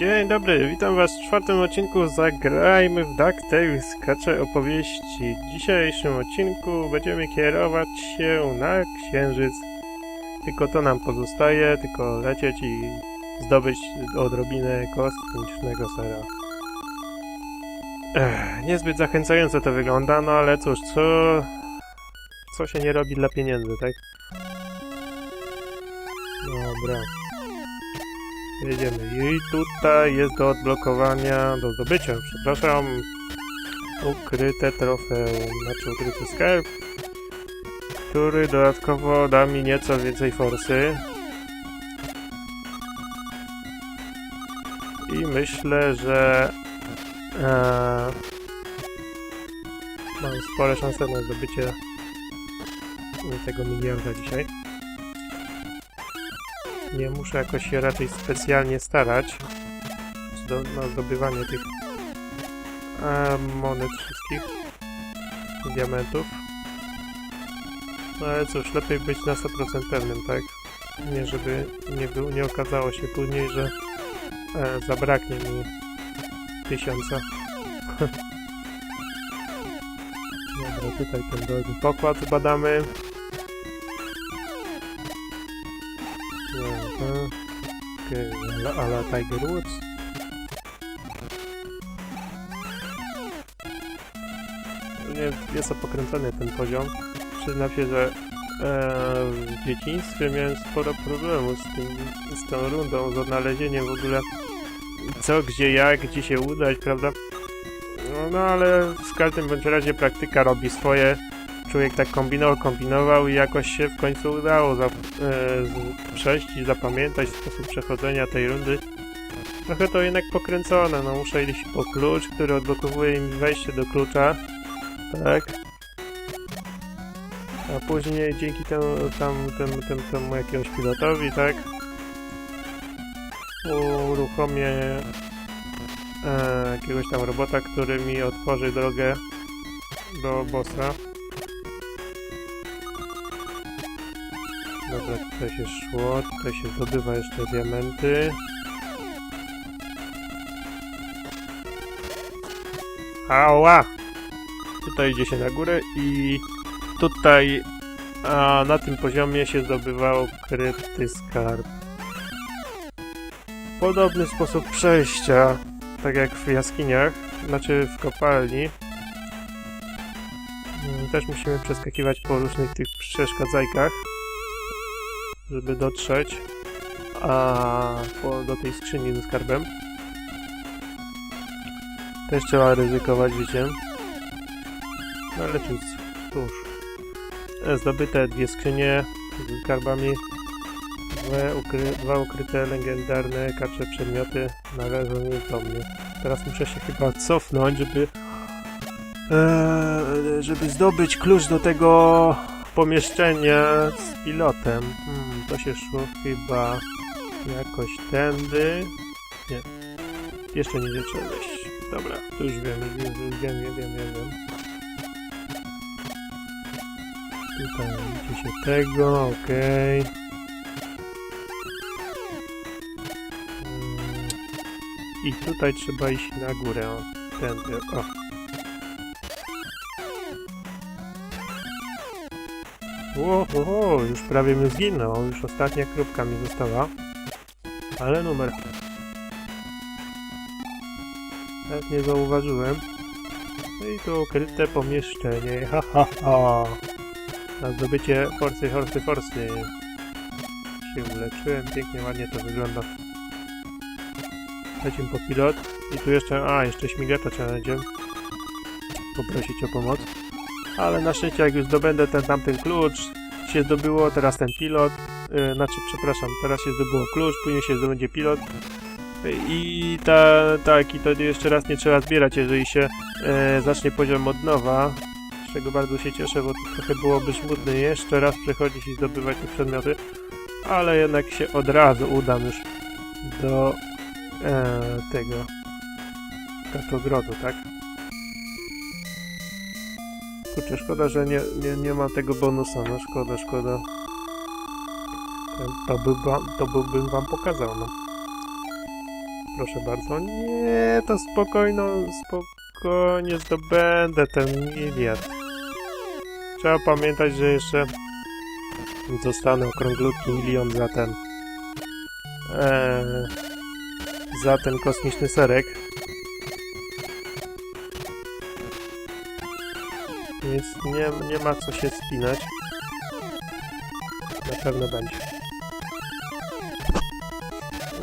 Dzień dobry, witam was w czwartym odcinku Zagrajmy w DuckTales Kacze Opowieści. W dzisiejszym odcinku będziemy kierować się na Księżyc. Tylko to nam pozostaje, tylko lecieć i zdobyć odrobinę kosmicznego sera. Ech, niezbyt zachęcająco to wygląda, no ale cóż, co... Co się nie robi dla pieniędzy, tak? Dobra. Jedziemy. I tutaj jest do odblokowania, do zdobycia, przepraszam, ukryte trofeum, znaczy ukryty skarb, który dodatkowo da mi nieco więcej forsy. I myślę, że e, mam spore szanse na zdobycie tego miliarda dzisiaj. Nie muszę jakoś się raczej specjalnie starać do, na zdobywanie tych e, monet wszystkich diamentów. No ale cóż, lepiej być na 100% pewnym, tak? Nie żeby nie, był, nie okazało się później, że e, zabraknie mi tysiąca. Dobra, tutaj ten dolny pokład badamy. Ale, ale Tiger Woods. Nie, jest pokręcony ten poziom. Przyznam się, że e, w dzieciństwie miałem sporo problemów z, tym, z tą rundą, z odnalezieniem w ogóle co, gdzie, jak, gdzie się udać, prawda? No, no ale w każdym bądź razie praktyka robi swoje człowiek tak kombinował, kombinował i jakoś się w końcu udało za, e, przejść i zapamiętać sposób przechodzenia tej rundy. Trochę to jednak pokręcone, no muszę iść po klucz, który odblokowuje mi wejście do klucza. Tak. A później dzięki temu, tam, temu, temu, temu jakiegoś pilotowi, tak. Uruchomię e, jakiegoś tam robota, który mi otworzy drogę do bossa. Dobra, tutaj się szło, tutaj się zdobywa jeszcze diamenty. Ała! Tutaj idzie się na górę i tutaj a, na tym poziomie się zdobywał krypty skarb. Podobny sposób przejścia, tak jak w jaskiniach, znaczy w kopalni. Mm, Też musimy przeskakiwać po różnych tych przeszkadzajkach żeby dotrzeć a, po, do tej skrzyni ze skarbem. Też trzeba ryzykować życiem. No ale cóż, cóż. E, Zdobyte dwie skrzynie z skarbami. Dwa, ukry, dwa ukryte legendarne kacze przedmioty należą do mnie. Teraz muszę się chyba cofnąć, żeby e, żeby zdobyć klucz do tego pomieszczenia z pilotem. Hmm, to się szło chyba jakoś tędy. Nie. Jeszcze nie zacząłem wejść. Dobra, to już wiem, już wiem, już wiem, wiem, wiem, wiem, wiem. Tutaj idzie się tego, okej. Mm. I tutaj trzeba iść na górę, tędy, o. Ło, ło, ło, już prawie mi zginął, już ostatnia kropka mi została. Ale numer. Nawet nie zauważyłem. No i tu ukryte pomieszczenie, ha ha ha. Na zdobycie forsy, forsy, forsy. Się uleczyłem, pięknie, ładnie to wygląda. Lecimy po pilot. I tu jeszcze, a, jeszcze śmigacza trzeba będzie poprosić o pomoc ale na szczęście jak już zdobędę ten tamten klucz, się zdobyło, teraz ten pilot, yy, znaczy przepraszam, teraz się zdobyło klucz, później się zdobędzie pilot i ta, tak, i to jeszcze raz nie trzeba zbierać, jeżeli się yy, zacznie poziom od nowa, z czego bardzo się cieszę, bo to trochę byłoby smutne jeszcze raz przechodzić i zdobywać te przedmioty, ale jednak się od razu udam już do e, tego katogrodu, tak? Kurczę, szkoda, że nie, nie, nie ma tego bonusa, no szkoda, szkoda. To, by, to byłbym wam pokazał, no. proszę bardzo. Nie, to spokojno, spokojnie zdobędę ten miliard. Trzeba pamiętać, że jeszcze dostanę okrąglutki milion za ten eee, za ten kosmiczny serek. Więc nie, nie ma co się spinać. Na pewno będzie.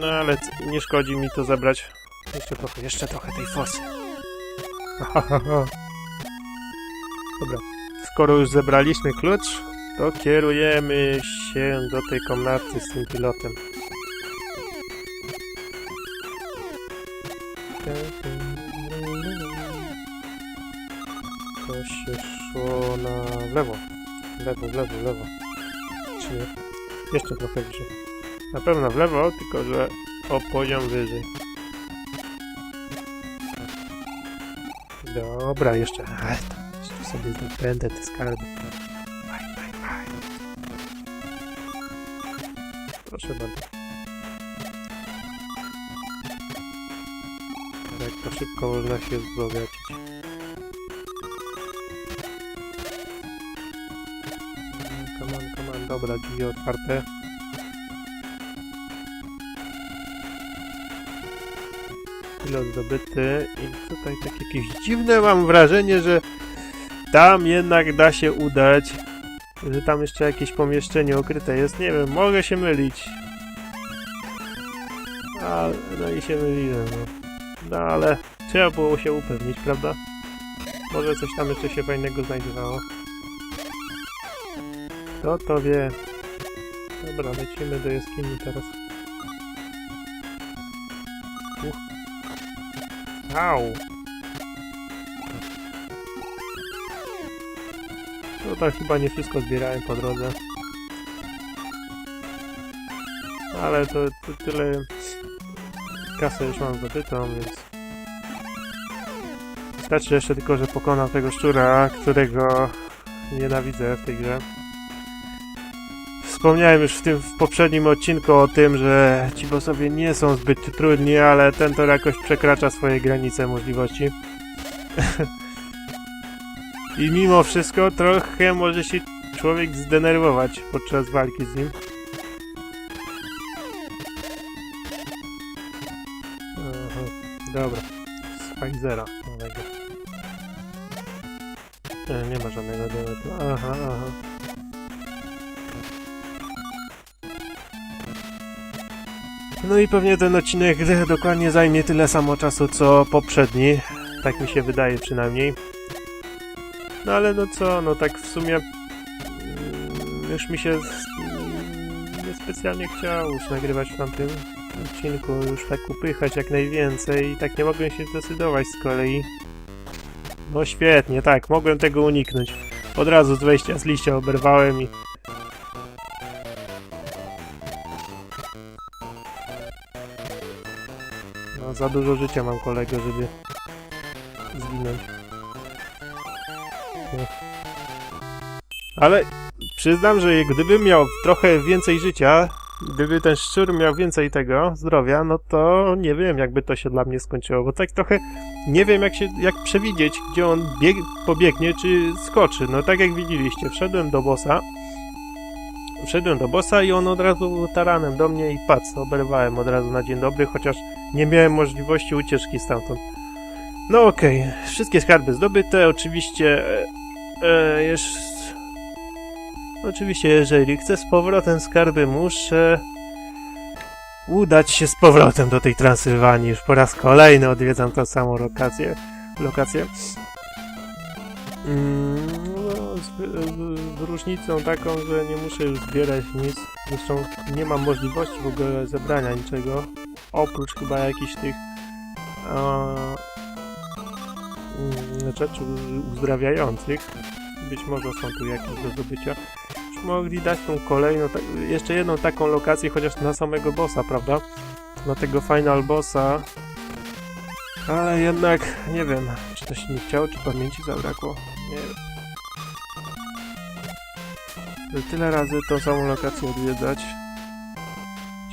No ale nie szkodzi mi to zabrać. Jeszcze trochę, jeszcze trochę tej fosy. Dobra. Skoro już zebraliśmy klucz, to kierujemy się do tej komnaty z tym pilotem. To się szło na lewo. W lewo, w lewo, w lewo. Czy? Jeszcze trochę wyżej. Na pewno w lewo, tylko że o poziom wyżej. Dobra, jeszcze. Ech, jeszcze sobie zdobędę te skarby. Aj, aj, aj. Proszę bardzo. Jak to szybko można się wzbogacić. Dobra, drzwi otwarte. Pilot zdobyty i tutaj tak jakieś dziwne mam wrażenie, że tam jednak da się udać, że tam jeszcze jakieś pomieszczenie ukryte jest. Nie wiem, mogę się mylić. Ale, no i się myliłem, no. No ale trzeba było się upewnić, prawda? Może coś tam jeszcze się fajnego znajdowało. Kto to wie? Dobra, lecimy do jaskini teraz. Uch. Au! No tak chyba nie wszystko zbierałem po drodze. Ale to, to tyle kasy już mam zdobytą, więc wystarczy jeszcze tylko, że pokonam tego szczura, którego nienawidzę w tej grze. Wspomniałem już w tym w poprzednim odcinku o tym, że ci bossowie nie są zbyt trudni, ale ten to jakoś przekracza swoje granice możliwości. I mimo wszystko trochę może się człowiek zdenerwować podczas walki z nim. Dobra. Nowego. E, nie ma żadnego diamentu. Aha, aha. No i pewnie ten odcinek dokładnie zajmie tyle samo czasu co poprzedni. Tak mi się wydaje przynajmniej. No ale no co, no tak w sumie mm, już mi się niespecjalnie chciało już nagrywać w tamtym odcinku, już tak upychać jak najwięcej i tak nie mogłem się zdecydować z kolei. No świetnie, tak, mogłem tego uniknąć. Od razu z wejścia z liścia oberwałem i No, za dużo życia mam kolego, żeby zginąć. No. Ale przyznam, że gdybym miał trochę więcej życia, gdyby ten szczur miał więcej tego zdrowia, no to nie wiem, jakby to się dla mnie skończyło, bo tak trochę nie wiem, jak się, jak przewidzieć, gdzie on bieg, pobiegnie, czy skoczy. No tak jak widzieliście, wszedłem do bossa, wszedłem do bossa i on od razu taranem do mnie i pac, oberwałem od razu na dzień dobry, chociaż nie miałem możliwości ucieczki stamtąd. No okej, wszystkie skarby zdobyte, oczywiście e, e, jeszcze... Oczywiście, jeżeli chcę z powrotem skarby, muszę udać się z powrotem do tej Transylwanii. Już po raz kolejny odwiedzam tą samą lokację. lokację. Mm, z, z, różnicą taką, że nie muszę już zbierać nic. Zresztą nie mam możliwości w ogóle zebrania niczego. Oprócz chyba jakichś tych mm, rzeczy uzdrawiających. Być może są tu jakieś do zdobycia. Już mogli dać tą kolejną, tak, jeszcze jedną taką lokację, chociaż na samego bossa, prawda? Na tego final bossa. Ale jednak, nie wiem, czy to się nie chciało, czy pamięci zabrakło. Nie wiem. Tyle razy tą samą lokację odwiedzać.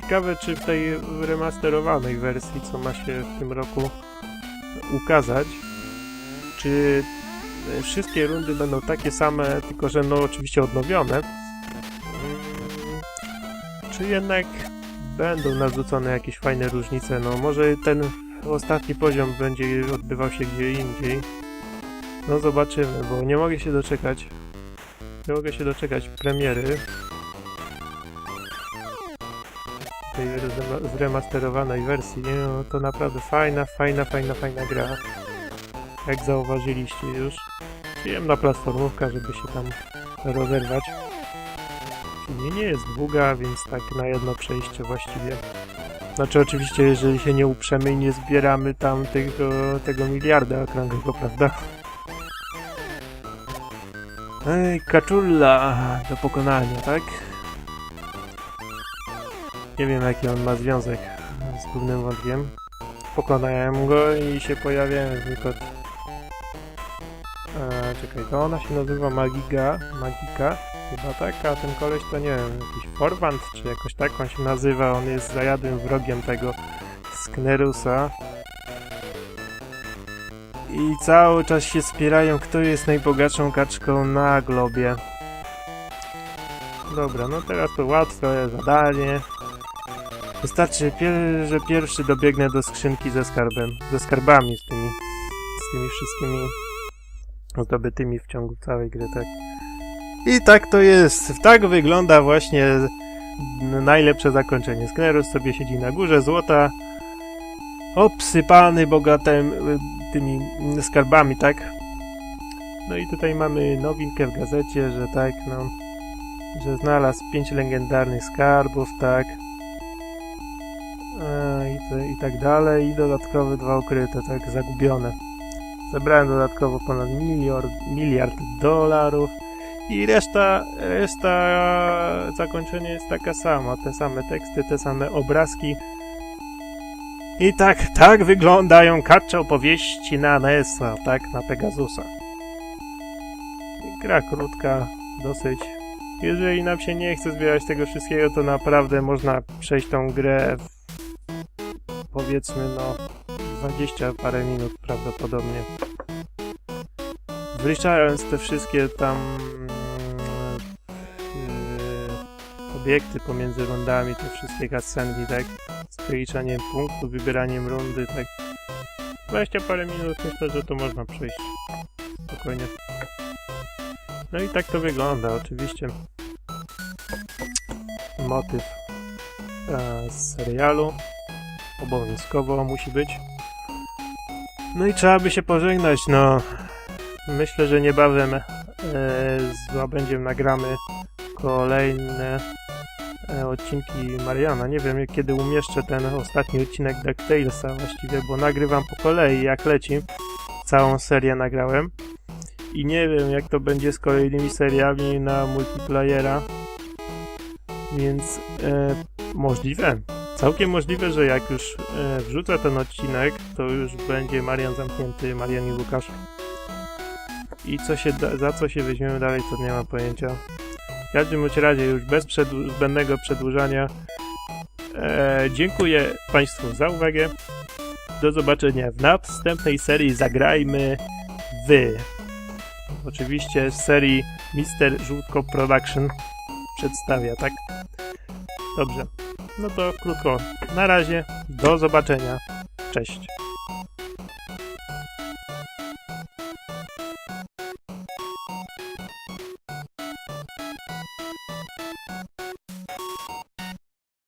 Ciekawe, czy w tej remasterowanej wersji, co ma się w tym roku ukazać, czy e, wszystkie rundy będą takie same, tylko że no oczywiście odnowione, Mm, czy jednak będą narzucone jakieś fajne różnice, no może ten ostatni poziom będzie odbywał się gdzie indziej. No zobaczymy, bo nie mogę się doczekać. Nie mogę się doczekać premiery tej zrema- zremasterowanej wersji. No, to naprawdę fajna, fajna, fajna, fajna gra. Jak zauważyliście już. Przyjemna platformówka, żeby się tam rozerwać. Nie, nie jest długa, więc tak na jedno przejście właściwie. Znaczy oczywiście, jeżeli się nie uprzemy i nie zbieramy tam tego, tego miliarda okrągłego, prawda? Ej, kaczulla do pokonania, tak? Nie wiem jaki on ma związek z głównym wątkiem. Pokonałem go i się pojawiają tylko... E, czekaj, to ona się nazywa Magiga, Magika, chyba tak, a ten koleś to nie wiem, jakiś Forwand, czy jakoś tak on się nazywa, on jest zajadłym wrogiem tego Sknerusa. I cały czas się spierają, kto jest najbogatszą kaczką na globie. Dobra, no teraz to łatwe zadanie. Wystarczy, pier- że pierwszy dobiegnę do skrzynki ze skarbem, ze skarbami, z tymi, z tymi wszystkimi zdobytymi w ciągu całej gry, tak. I tak to jest. Tak wygląda właśnie najlepsze zakończenie. Sknerus sobie siedzi na górze złota, obsypany bogatem y, tymi skarbami, tak? No i tutaj mamy nowinkę w gazecie, że tak, no, że znalazł pięć legendarnych skarbów, tak? I, te, i tak dalej, i dodatkowe dwa ukryte, tak, zagubione. Zebrałem dodatkowo ponad miliard, miliard dolarów i reszta, reszta zakończenia jest taka sama, te same teksty, te same obrazki. I tak, tak wyglądają kacze opowieści na NES-a, tak, na Pegasusa. Gra krótka, dosyć. Jeżeli nam się nie chce zbierać tego wszystkiego, to naprawdę można przejść tą grę w powiedzmy no 20 parę minut prawdopodobnie. Wliczając te wszystkie tam yy, obiekty pomiędzy rundami, te wszystkie cutscenki, tak? Z przeliczaniem punktów, wybieraniem rundy, tak? 20 parę minut myślę, że to można przejść spokojnie. No i tak to wygląda, oczywiście. Motyw e, z serialu obowiązkowo musi być. No i trzeba by się pożegnać, no. Myślę, że niebawem e, z łabędziem nagramy kolejne odcinki Mariana. Nie wiem, kiedy umieszczę ten ostatni odcinek DuckTalesa właściwie, bo nagrywam po kolei, jak leci. Całą serię nagrałem. I nie wiem, jak to będzie z kolejnymi seriami na multiplayera. Więc e, możliwe. Całkiem możliwe, że jak już e, wrzucę ten odcinek, to już będzie Marian zamknięty, Marian i Łukasz. I co się da, za co się weźmiemy dalej, to nie mam pojęcia. W każdym bądź razie, już bez przedłu- zbędnego przedłużania, e, dziękuję Państwu za uwagę. Do zobaczenia w następnej serii Zagrajmy Wy. Oczywiście z serii Mister Żółtko Production przedstawia, tak? Dobrze. No to krótko. Na razie. Do zobaczenia. Cześć.